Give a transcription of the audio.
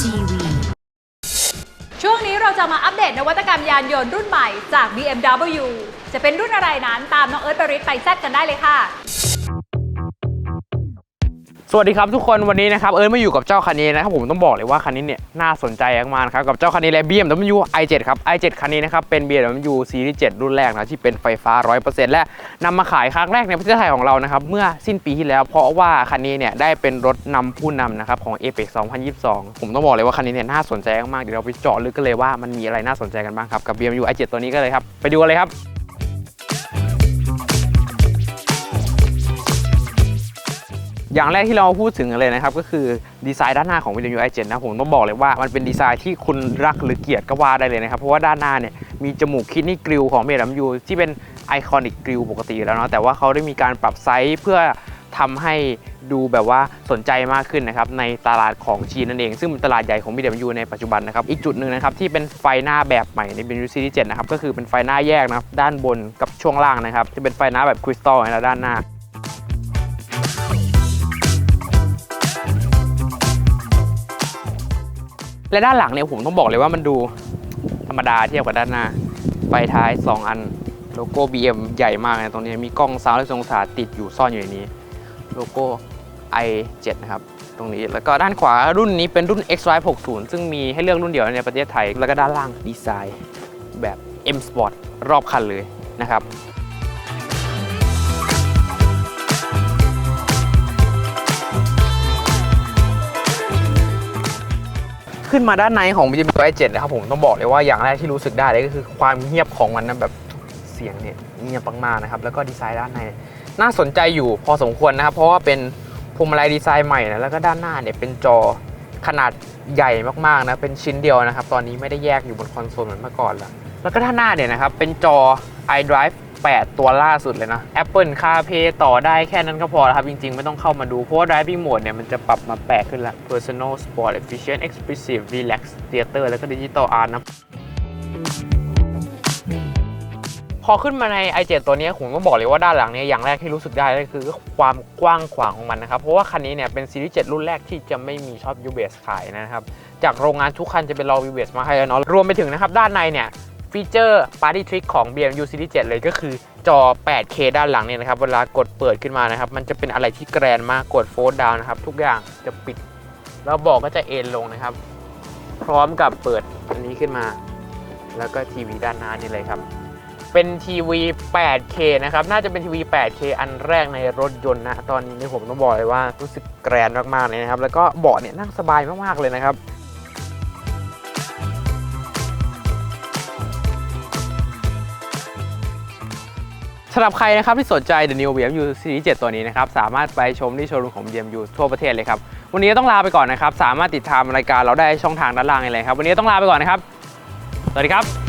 TV ช่วงนี้เราจะมาอัปเดตนวัตกรรมยานยนต์รุ่นใหม่จาก BMW จะเป็นรุ่นอะไรนั้นตามน้องเอิร์ธบริษไปแซดกันได้เลยค่ะ สวัสดีครับทุกคนวันนี้นะครับเอิร์ธมาอยู่กับเจ้าคันนี้นะครับผมต้องบอกเลยว่าคันนี้เนี่ยน่าสนใจมากๆครับกับเจ้าคันนี้เลย BMW i7 ครับ i7 คันนี้นะครับเป็น BMW Series 7รุ่นแรกนะที่เป็นไฟฟ้า 100%และนำมาขายครั้งแรกในประเทศไทยของเรานะครับเมื่อสิ้นปีที่แล้ว เพราะว่าคันนี้เนี่ยได้เป็นรถนำผู้นำนะครับของ APEC 2022 ผมต้องบอกเลยว่าคันนี้เนี่ยน่าสนใจมากๆเดี๋ยวเราไปเจาะลึกกันเลยว่ามันมีอะไรน่าสนใจกันบ้างครับกับ BMW i7 ตัวนี้ก็เลยครับไปดูกันเลยครับ อย่างแรกที่เราพูดถึงเลยนะครับ ก็คือดีไซน์ด้านหน้าของ BMW i7 นะผมต้องบอกเลยว่ามันเป็นดีไซน์ที่คุณรักหรือเกลียดก็ว่าได้เลยนะครับ เพราะว่าด้านหน้าเนี่ยมีจมูกคิดนี่กริลของ BMW ที่เป็นไอคอนิกกริลปกติแล้วเนาะแต่ว่าเขาได้มีการปรับไซส์เพื่อทำให้ดูแบบว่าสนใจมากขึ้นนะครับในตลาดของจีนนั่นเอง ซึ่งเป็นตลาดใหญ่ของ BMW ในปัจจุบันนะครับ อีกจุดหนึ่งนะครับที่เป็นไฟหน้าแบบใหม่ใน BMW Series 7นะครับก็คือเป็นไฟหน้าแยกนะครับด้านบนกับช่วงล่างนะครับจะเป็นไฟหน้าแบบคริสตัลนด้านหน้า และด้านหลังเนี่ยผมต้องบอกเลยว่ามันดูธรรมดาเทียบกับด้านหน้าไฟท้าย 2 อันโลโก้ BM ใหญ่มากนะตรงนี้มีกล้อง3 6องศาติดอยู่ซ่อนอยู่ในนี้ โลโก้ i7 นะครับ ตรงนี้แล้วก็ด้านขวารุ่นนี้เป็นรุ่น X5 60 ซึ่งมีให้เลือกรุ่นเดียวในประเทศไทย แล้วก็ด้านล่างดีไซน์แบบ M Sport รอบคันเลยนะครับ ขึ้นมาด้านในของ BMW i7 นะครับผมต้องบอกเลยว่าอย่างแรกที่รู้สึกได้เลยก็คือความเงียบของมันนะแบบเสียงเนี่ยเงียบมากๆนะครับแล้วก็ดีไซน์ด้านในน่าสนใจอยู่พอสมควรนะครับเพราะว่าเป็นพวงมาลัยดีไซน์ใหม่นะแล้วก็ด้านหน้าเนี่ยเป็นจอขนาดใหญ่มากๆนะเป็นชิ้นเดียวนะครับ ตอนนี้ไม่ได้แยกอยู่บนคอนโซลเหมือนเมื่อก่อนแล้วแล้วก็ด้านหน้าเนี่ยนะครับเป็นจอ iDrive 8 ตัวล่าสุดเลยนะ Apple CarPlay ต่อได้แค่นั้นก็พอแล้วครับ จริง ๆ ไม่ต้องเข้ามาดู เพราะว่า Driving Mode เนี่ย มันจะปรับมาแปลกขึ้นละ Personal Sport Efficient Expressive Relax Theater แล้วก็ Digital Art นะพอขึ้นมาใน i7 ตัวนี้ผมก็บอกเลยว่าด้านหลังเนี่ยอย่างแรกที่รู้สึกได้ก็คือความกว้างขวางของมันนะครับ เพราะว่าคันนี้เนี่ยเป็นซีรีส์ 7 รุ่นแรกที่จะไม่มีช็อปยูเบสขายนะครับ จากโรงงานทุกคันจะเป็นรอยูเบสมาให้แล้วเนาะรวมไปถึงนะครับด้านในเนี่ย ฟีเจอร์ Party Trick ของ BMW Series 7 เลยก็คือจอ 8K ด้านหลังเนี่ยนะครับ เวลากดเปิดขึ้นมานะครับ มันจะเป็นอะไรที่แกรนมากกดโฟลดดาวนะครับ ทุกอย่างจะปิด แล้วเบอกก็จะเอนลงนะครับ พร้อมกับเปิดอันนี้ขึ้นมา แล้วก็ทีวีด้านหน้านี่เลยครับ เป็นทีวี 8K นะครับ น่าจะเป็นทีวี 8K อันแรกในรถยนต์นะ ตอนนี้เนี่ยผมต้องบอกเลยว่ารู้สึกแกรนมากๆเลยนะครับ แล้วก็เบาะเนี่ยนั่งสบายมากๆเลยนะครับำหรับใครนะครับที่สนใจ The New BMW Series 7 ตัวนี้นะครับ สามารถไปชมที่โชว์รูมของ BMW ทั่วประเทศเลยครับ วันนี้ต้องลาไปก่อนนะครับ สามารถติดตามรายการเราได้ช่องทางด้านล่างเลยครับ วันนี้ต้องลาไปก่อนนะครับ สวัสดีครับ